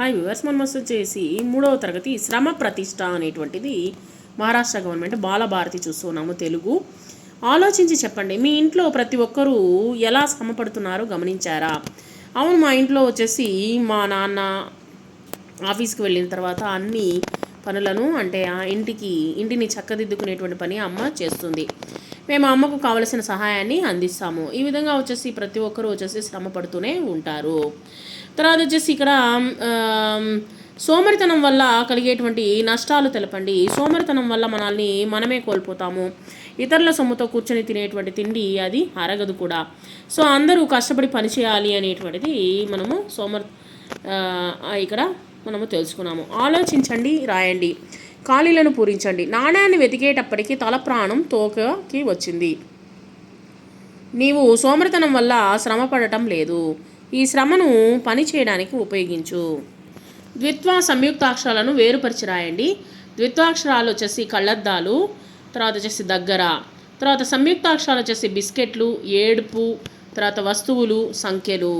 Hi viewers మనం వచ్చేసి మూడవ తరగతి శ్రమ ప్రతిష్ట అనేటువంటిది మహారాష్ట్ర గవర్నమెంట్ బాలభారతి చూస్తున్నాము తెలుగు. ఆలోచించి చెప్పండి మీ ఇంట్లో ప్రతి ఒక్కరూ ఎలా శ్రమపడుతున్నారో గమనించారా? అవును మా ఇంట్లో వచ్చేసి మా నాన్న ఆఫీస్కి వెళ్ళిన తర్వాత అన్ని పనులను అంటే ఆ ఇంటికి ఇంటిని చక్కదిద్దుకునేటువంటి పని అమ్మ చేస్తుంది. మేము అమ్మకు కావలసిన సహాయాన్ని అందిస్తాము. ఈ విధంగా వచ్చేసి ప్రతి ఒక్కరూ వచ్చేసి శ్రమ పడుతూనే ఉంటారు. తర్వాత వచ్చేసి ఇక్కడ సోమరితనం వల్ల కలిగేటువంటి నష్టాలు తెలపండి. సోమరితనం వల్ల మనల్ని మనమే కోల్పోతాము. ఇతరుల సొమ్ముతో కూర్చొని తినేటువంటి తిండి అది అరగదు కూడా. సో అందరూ కష్టపడి పనిచేయాలి అనేటువంటిది మనము సోమర్ ఇక్కడ మనము తెలుసుకున్నాము. ఆలోచించండి రాయండి. ఖాళీలను పూరించండి. నాణ్యాన్ని వెతికేటప్పటికి తల ప్రాణం తోకకి వచ్చింది. నీవు సోమరితనం వల్ల శ్రమ పడటం లేదు. ఈ శ్రమను పని చేయడానికి ఉపయోగించు. ద్విత్వ సంయుక్తాక్షరాలను వేరుపరిచి రాయండి ద్విత్వాక్షరాలు వచ్చేసి కళ్ళద్దాలు తర్వాత వచ్చేసి దగ్గర తర్వాత సంయుక్తాక్షరాలు వచ్చేసి బిస్కెట్లు ఏడుపు తర్వాత వస్తువులు సంఖ్యలు.